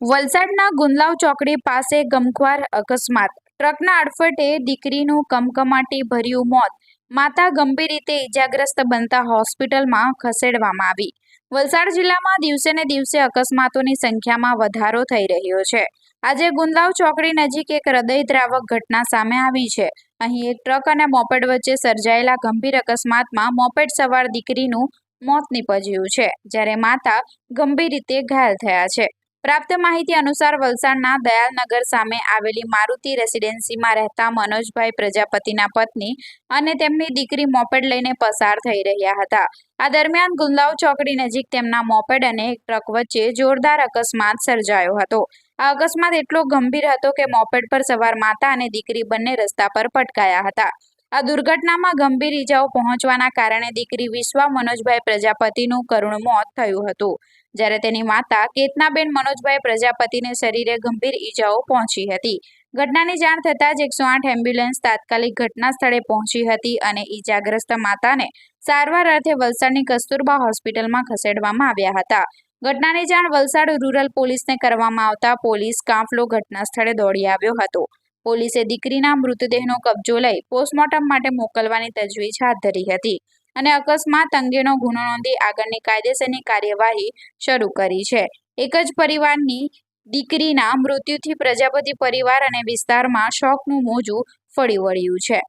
વલસાડના ગુંદલાવ ચોકડી પાસે ગમખ્વાર અકસ્માત. ટ્રકના અડફટે દીકરીનું કમકમાટી ભર્યું મોત. માતા ગંભીર રીતે ઇજાગ્રસ્ત બનતા હોસ્પિટલમાં ખસેડવામાં આવી. વલસાડ જિલ્લામાં દિવસે ને દિવસે અકસ્માતોની સંખ્યામાં વધારો થઈ રહ્યો છે. આજે ગુંદલાવ ચોકડી નજીક એક હૃદયદ્રાવક ઘટના સામે આવી છે. અહીં એક ટ્રક અને મોપેડ વચ્ચે સર્જાયેલા ગંભીર અકસ્માતમાં મોપેડ સવાર દીકરીનું મોત નીપજ્યું છે, જ્યારે માતા ગંભીર રીતે ઘાયલ થયા છે. પ્રાપ્ત માહિતી અનુસાર વલસાડના દયાલનગર સામે આવેલી મારુતિ રેસિડેન્સીમાં રહેતા મનોજભાઈ પ્રજાપતિના પત્ની અને તેમની દીકરી મોપેડ લઈને પસાર થઈ રહ્યા હતા. આ દરમિયાન ગુંદલાવ ચોકડી નજીક તેમના મોપેડ અને એક ટ્રક વચ્ચે જોરદાર અકસ્માત સર્જાયો હતો. આ અકસ્માત એટલો ગંભીર હતો કે મોપેડ પર સવાર માતા અને દીકરી બંને રસ્તા પર પટકાયા હતા. આ દુર્ઘટનામાં ગંભીર ઈજાઓ પહોંચવાના કારણે દીકરી વિશ્વા મનોજભાઈ પ્રજાપતિનું કરુણ મોત થયું હતું. જ્યારે તેની માતા કેતનાબેન મનોજભાઈ પ્રજાપતિને શરીરે ગંભીર ઈજાઓ પહોંચી હતી. ઘટનાની જાણ થતાં જ એકસો આઠ એમ્બ્યુલન્સ તાત્કાલિક ઘટના સ્થળે પહોંચી હતી અને ઈજાગ્રસ્ત માતાને સારવાર અર્થે વલસાડની કસ્તુરબા હોસ્પિટલમાં ખસેડવામાં આવ્યા હતા. ઘટનાની જાણ વલસાડ રૂરલ પોલીસને કરવામાં આવતા પોલીસ કાફલો ઘટના સ્થળે દોડી આવ્યો હતો. પોલીસે દીકરીના મૃતદેહનો કબજો લઈ પોસ્ટમોર્ટમ માટે મોકલવાની તજવીજ હાથ ધરી હતી અને અકસ્માત અંગેનો ગુનો નોંધી આગળની કાયદેસરની કાર્યવાહી શરૂ કરી છે. એક જ પરિવારની દીકરીના મૃત્યુથી પ્રજાપતિ પરિવાર અને વિસ્તારમાં શોકનું મોજું ફળી વળ્યું છે.